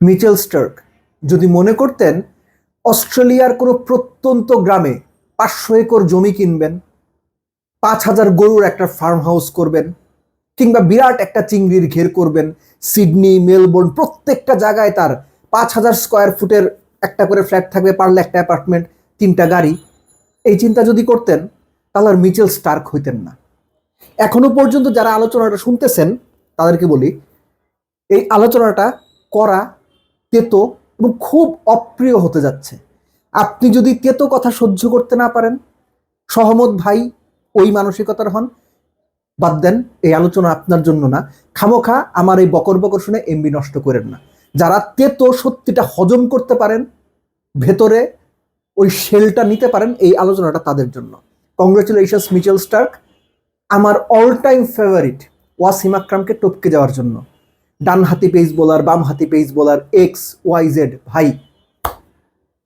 Mitchell Starc. যদি মনে করতেন, অস্ট্রেলিয়ার কোনো প্রত্যন্ত গ্রামে পাঁচশো একর জমি কিনবেন, পাঁচ হাজার গরুর একটা ফার্ম হাউস করবেন, কিংবা বিরাট একটা চিংড়ির ঘের করবেন, সিডনি, মেলবোর্ন, প্রত্যেকটা জায়গায় তার পাঁচ হাজার স্কোয়ার ফুটের একটা করে ফ্ল্যাট থাকবে পারলে একটা অ্যাপার্টমেন্ট, তিনটা গাড়ি। এই চিন্তা যদি করতেন, তাহলে আর মিচেল স্টার্ক হইতেন না। এখনও পর্যন্ত যারা আলোচনাটা শুনতেছেন, তাদেরকে বলি, এই আলোচনাটা করা তেতো এবং খুব অপ্রিয় হতে যাচ্ছে। আপনি যদি তেতো কথা সহ্য করতে না পারেন, সহমত ভাই ওই মানসিকতার হন, বাদ দেন, এই আলোচনা আপনার জন্য না। খামোখা আমার এই বকর বকর শুনে এমবি নষ্ট করেন না। যারা তেতো সত্যিটা হজম করতে পারেন, ভেতরে ওই শেলটা নিতে পারেন, এই আলোচনাটা তাদের জন্য। কংগ্রেচুলেশনস মিচেল স্টার্ক আমার অল টাইম ফেভারিট ওয়াসিম আকরামকে টপকে যাওয়ার জন্য। ডান হাতি পেস বোলার বাম হাতি pace bowler X Y Z ভাই।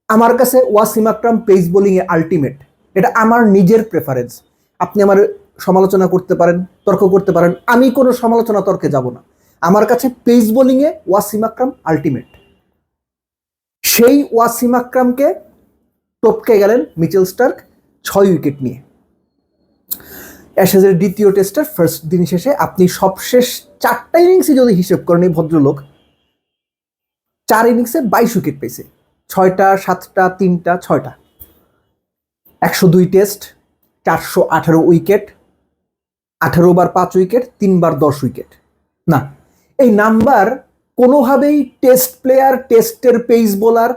আমার কাছে ওয়াসিম আকরাম পেস বোলিংয়ে আলটিমেট এটা আমার নিজের প্রেফারেন্স আপনি আমার সমালোচনা করতে পারেন, তর্ক করতে পারেন, আমি কোনো সমালোচনা তর্কে যাব না। আমার কাছে পেস বোলিংয়ে ওয়াসিম আকরাম আলটিমেট সেই ওয়াসিম আকরামকে টপকে গেলেন মিচেল স্টার্ক ছয় উইকেট নিয়ে। অ্যাশেজের দ্বিতীয় টেস্টের ফার্স্ট দিন শেষে আপনি সবশেষ চারটা ইনিংসে যদি হিসেব করেন এই ভদ্রলোক, চার ইনিংসে বাইশ উইকেট পেয়েছে। ছয়টা, সাতটা, তিনটা, ছয়টা। একশো দুই টেস্ট চারশো আঠারো উইকেট আঠারো বার পাঁচ উইকেট তিনবার দশ উইকেট না, এই নাম্বার কোনোভাবেই টেস্ট প্লেয়ার টেস্টের পেস বোলার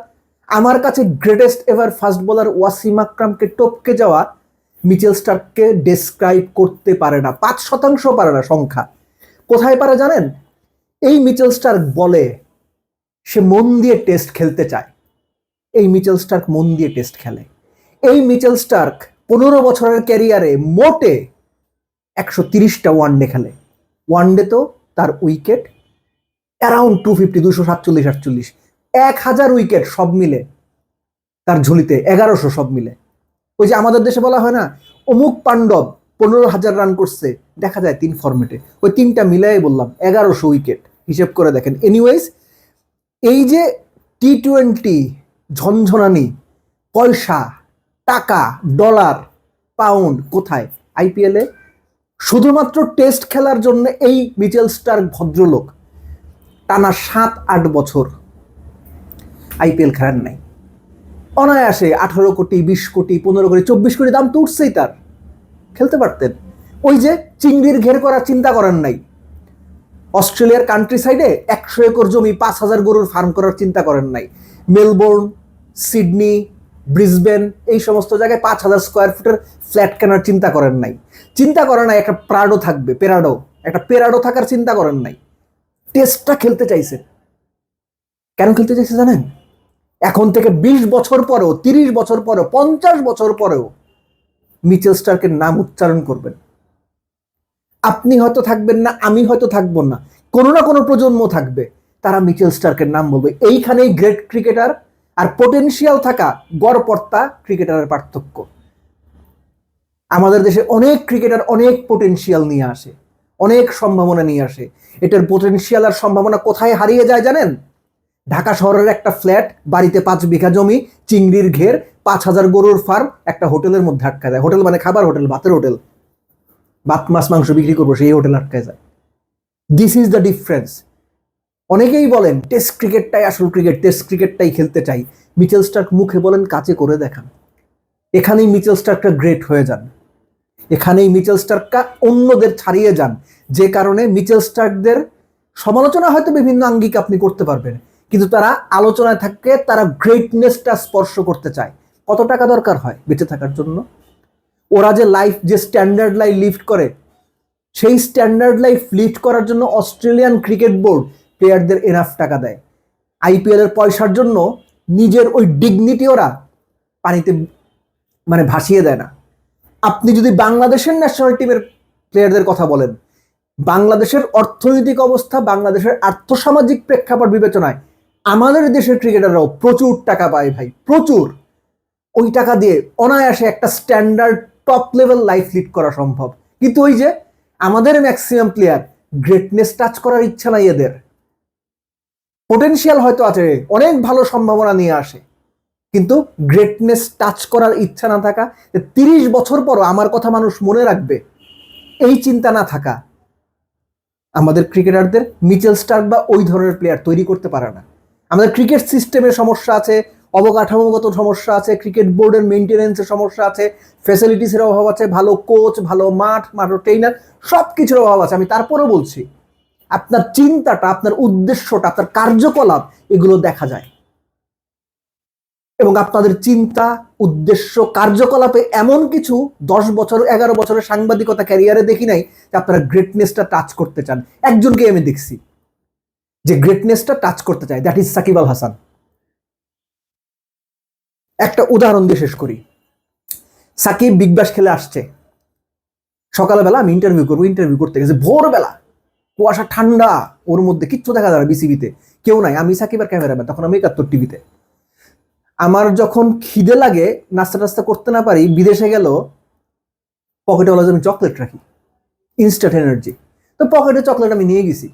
আমার কাছে greatest ever fast bowler Wasim আকরামকে টপকে যাওয়া মিচেল স্টার্ককে ডেসক্রাইব করতে পারে না, পাঁচ শতাংশ পারে না সংখ্যা। কোথায় পারে জানেন? এই মিচেল স্টার্ক বলে সে মন দিয়ে টেস্ট খেলতে চায়। এই মিচেল স্টার্ক মন দিয়ে টেস্ট খেলে। এই মিচেল স্টার্ক পনেরো বছরের ক্যারিয়ারে মোটে একশো তিরিশটা ওয়ানডে খেলে। ওয়ানডে তো তার উইকেট অ্যারাউন্ড টু ফিফটি দুশো সাতচল্লিশ, আটচল্লিশ। এক হাজার উইকেট সব মিলে তার ঝুলিতে, এগারোশো সব মিলে। ওই যে আমাদের দেশে বলা হয় না, অমুক পাণ্ডব পনেরো হাজার রান করছে, দেখা যায় তিন ফর্মেটে ওই তিনটা মিলাই বললাম, এগারোশো উইকেট হিসেব করে দেখেন। এনিওয়েজ এই যে টি টোয়েন্টি ঝনঝনানি, পয়সা, টাকা ডলার পাউন্ড কোথায়? আইপিএলে শুধুমাত্র টেস্ট খেলার জন্য এই মিচেল স্টার ভদ্রলোক টানা সাত আট বছর আইপিএল খেলার নাই। অনায়াসে আঠারো কোটি, বিশ কোটি, পনেরো কোটি, চব্বিশ কোটি দাম তো উঠছেই তার। খেলতে পারতেন। ওই যে চিংড়ির ঘের করার চিন্তা করেন নাই। অস্ট্রেলিয়ার কান্ট্রি সাইডে একশো একর জমি, পাঁচ হাজার গরুর ফার্ম করার চিন্তা করেন নাই। মেলবোর্ন সিডনি ব্রিসবেন এই সমস্ত জায়গায় পাঁচ হাজার স্কোয়ার ফুটের ফ্ল্যাট কেনার চিন্তা করেন নাই। চিন্তা করেন নাই একটা প্রাডো থাকবে, পেরাডো। একটা পেরাডো থাকার চিন্তা করেন নাই। টেস্টটা খেলতে চাইছেন। কেন খেলতে চাইছে জানেন? এখন থেকে বিশ বছর পরেও, তিরিশ বছর পরেও, পঞ্চাশ বছর পরেও মিচেল স্টার্কের নাম উচ্চারণ করবেন। আপনি হয়তো থাকবেন না, আমি হয়তো থাকব না। কোনো না কোনো প্রজন্ম থাকবে, তারা মিচেল স্টার্কের নাম বলবে। এইখানেই গ্রেট ক্রিকেটার আর পোটেনশিয়াল থাকা গড়পর্তা ক্রিকেটারের পার্থক্য। আমাদের দেশে অনেক ক্রিকেটার অনেক পোটেনশিয়াল নিয়ে আসে, অনেক সম্ভাবনা নিয়ে আসে। এটার পোটেনশিয়াল আর সম্ভাবনা কোথায় হারিয়ে যায় জানেন? ঢাকা শহরের একটা ফ্ল্যাট, বাড়িতে পাঁচ বিঘা জমি, চিংড়ির ঘের, পাঁচ হাজার গরুর ফার্ম একটা হোটেলের মধ্যে আটকা যায় হোটেল মানে খাবার, হোটেল ভাতের হোটেল। ভাত, মাছ, মাংস বিক্রি করব, সেই হোটেল আটকায় যায়। দিস ইজ দ্য ডিফারেন্স অনেকেই বলেন টেস্ট ক্রিকেটটাই আসল ক্রিকেট টেস্ট ক্রিকেটটাই খেলতে চাই। মিচেল স্টার্ক মুখে বলেন কাজে করে দেখান। এখানেই মিচেল স্টার্কটা গ্রেট হয়ে যান। এখানেই মিচেল স্টার্কটা অন্যদের ছাড়িয়ে যান। যে কারণে মিচেল স্টার্কদের সমালোচনা হয়তো বিভিন্ন আঙ্গিক আপনি করতে পারবেন। কিন্তু তারা আলোচনায় থাকে, তারা গ্রেটনেসটা স্পর্শ করতে চায়। কত টাকা দরকার হয় বেঁচে থাকার জন্য? ওরা যে লাইফ যে স্ট্যান্ডার্ড লাইফ লিফট করে, সেই স্ট্যান্ডার্ড লাইফ লিফট করার জন্য অস্ট্রেলিয়ান ক্রিকেট বোর্ড প্লেয়ারদের এনাফ টাকা দেয়। আইপিএল এর পয়সার জন্য নিজের ওই ডিগনিটি ওরা পানিতে মানে ভাসিয়ে দেয় না। আপনি যদি বাংলাদেশের ন্যাশনাল টিমের প্লেয়ারদের কথা বলেন, বাংলাদেশের অর্থনৈতিক অবস্থা, বাংলাদেশের আর্থসামাজিক প্রেক্ষাপট বিবেচনায় আমাদের দেশের ক্রিকেটাররাও প্রচুর টাকা পায় ভাই, প্রচুর। ওই টাকা দিয়ে অনায়াসে একটা standard top level life lead করা সম্ভব। কিন্তু ওই যে আমাদের ম্যাক্সিমাম প্লেয়ার গ্রেটনেস টাচ করার ইচ্ছা নাই এদের। পোটেনশিয়াল হয়তো আছে, অনেক ভালো সম্ভাবনা নিয়ে আসে। কিন্তু গ্রেটনেস টাচ করার ইচ্ছা না থাকা তিরিশ বছর পরও আমার কথা মানুষ মনে রাখবে, এই চিন্তা না থাকা। আমাদের ক্রিকেটারদের মিচেল স্টার্ক বা ওই ধরনের প্লেয়ার তৈরি করতে পারে না। আমাদের ক্রিকেট সিস্টেমের সমস্যা আছে, অবকাঠামোগত সমস্যা আছে ক্রিকেট বোর্ডের মেনটেনেন্সের সমস্যা আছে ফ্যাসিলিটিসের অভাব আছে, ভালো কোচ ভালো মাঠ, ভালো ট্রেনার সব কিছুর অভাব আছে। আমি তারপরেও বলছি, আপনার চিন্তাটা, আপনার উদ্দেশ্যটা, আপনার কার্যকলাপ, এগুলো দেখা যায়। এবং আপনাদের চিন্তা, উদ্দেশ্য, কার্যকলাপে এমন কিছু দশ বছর, এগারো বছরের সাংবাদিকতা ক্যারিয়ারে দেখি নাই যে আপনারা গ্রেটনেসটা টাচ করতে চান। একজনকে আমি দেখছি। যে গ্রেটনেসটা টাচ করতে চায় দ্যাট ইজ সাকিব আল হাসান। একটা উদাহরণ দিয়ে শেষ করি। সাকিব বিগ ব্যাশ খেলে আসছে। সকালবেলা আমি ইন্টারভিউ করব ইন্টারভিউ করতে গেছে। ভোরবেলা, কুয়াশা ঠান্ডা, ওর মধ্যে কিচ্ছু দেখা যাবে বিসিবিতে কেউ নাই, আমি সাকিব আর ক্যামেরাম্যান তখন আমি একাত্তর টিভিতে আমার যখন খিদে লাগে, নাস্তা টাস্তা করতে না পারি, বিদেশে গেল পকেটে বলা আমি চকলেট রাখি। ইনস্ট্যান্ট এনার্জি তো পকেটে চকলেট আমি নিয়ে গেছি।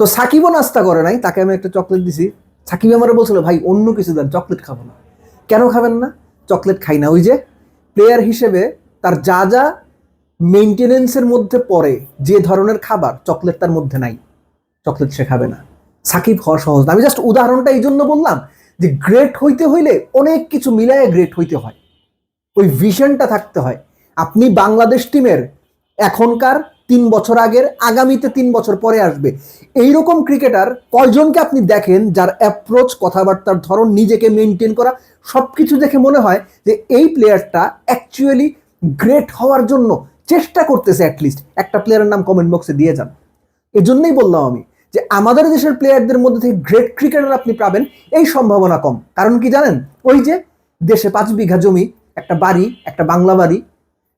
তো সাকিবও নাস্তা করে নাই, তাকে আমি একটা চকলেট দিছি। সাকিব আমার বলছিল, ভাই, অন্য কিছু দেন চকলেট খাব না। কেন খাবেন না? চকলেট খাই না। ওই যে প্লেয়ার হিসেবে তার যা যা মেনটেনেন্সের মধ্যে পড়ে, যে ধরনের খাবার চকলেট তার মধ্যে নাই। চকলেট সে খাবে না। সাকিব হওয়া সহজ না। আমি জাস্ট উদাহরণটা এই জন্য বললাম যে গ্রেট হইতে হইলে অনেক কিছু মিলায় গ্রেট হইতে হয়। ওই ভিশনটা থাকতে হয়। আপনি বাংলাদেশ টিমের এখনকার তিন বছর আগের, আগামীতে তিন বছর পরে আসবে। এই রকম ক্রিকেটার কয়জনকে আপনি দেখেন যার অ্যাপ্রোচ কথাবার্তার ধরন, নিজেকে মেনটেন করা সব কিছু দেখে মনে হয় যে এই প্লেয়ারটা অ্যাকচুয়ালি গ্রেট হওয়ার জন্য চেষ্টা করতেছে অ্যাটলিস্ট একটা প্লেয়ারের নাম কমেন্ট বক্সে দিয়ে যান। এজন্যই বললাম আমি যে আমাদের দেশের প্লেয়ারদের মধ্যে থেকে গ্রেট ক্রিকেটার আপনি পাবেন, এই সম্ভাবনা কম। কারণ কি জানেন? ওই যে দেশে পাঁচ বিঘা জমি, একটা বাড়ি, একটা বাংলা বাড়ি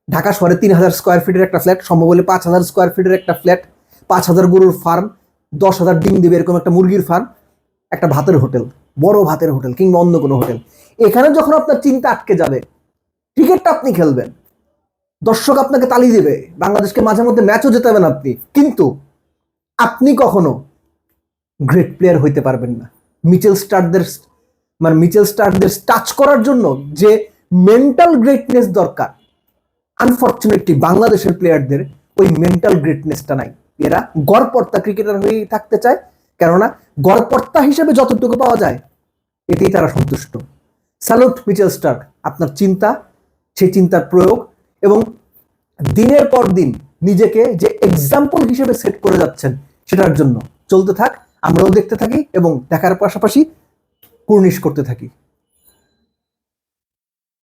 ঢাকা শহরে তিন হাজার স্কোয়ার ফিটের একটা ফ্ল্যাট সম্ভব হলে পাঁচ হাজার স্কোয়ার ফিটের একটা ফ্ল্যাট পাঁচ হাজার গরুর ফার্ম দশ হাজার ডিম দিবে এরকম একটা মুরগির ফার্ম একটা ভাতের হোটেল, বড় ভাতের হোটেল কিংবা অন্য কোনো হোটেল। এখানে যখন আপনার চিন্তা আটকে যাবে ক্রিকেটটা আপনি খেলবেন। দর্শক আপনাকে তালি দেবে, বাংলাদেশকে মাঝে মধ্যে ম্যাচও জেতাবেন আপনি, কিন্তু আপনি কখনো গ্রেট প্লেয়ার হইতে পারবেন না। মিচেল স্টারদের মানে মিচেল স্টারদের টাচ করার জন্য যে মেন্টাল গ্রেটনেস দরকার আনফর্চুনেটলি বাংলাদেশের প্লেয়ারদের ওই মেন্টাল গ্রেটনেসটা নাই। এরা গড়পর্তা ক্রিকেটার হয়েই থাকতে চায়, কেননা গড়পর্তা হিসেবে যতটুকু পাওয়া যায়, এতেই তারা সন্তুষ্ট। স্যালুট মিচেল স্টার্ক আপনার চিন্তা সেই চিন্তার প্রয়োগ এবং দিনের পর দিন নিজেকে যে এক্সাম্পল হিসেবে সেট করে যাচ্ছেন, সেটার জন্য চলতে থাক, আমরাও দেখতে থাকি এবং দেখার পাশাপাশি কুর্নিশ করতে থাকি।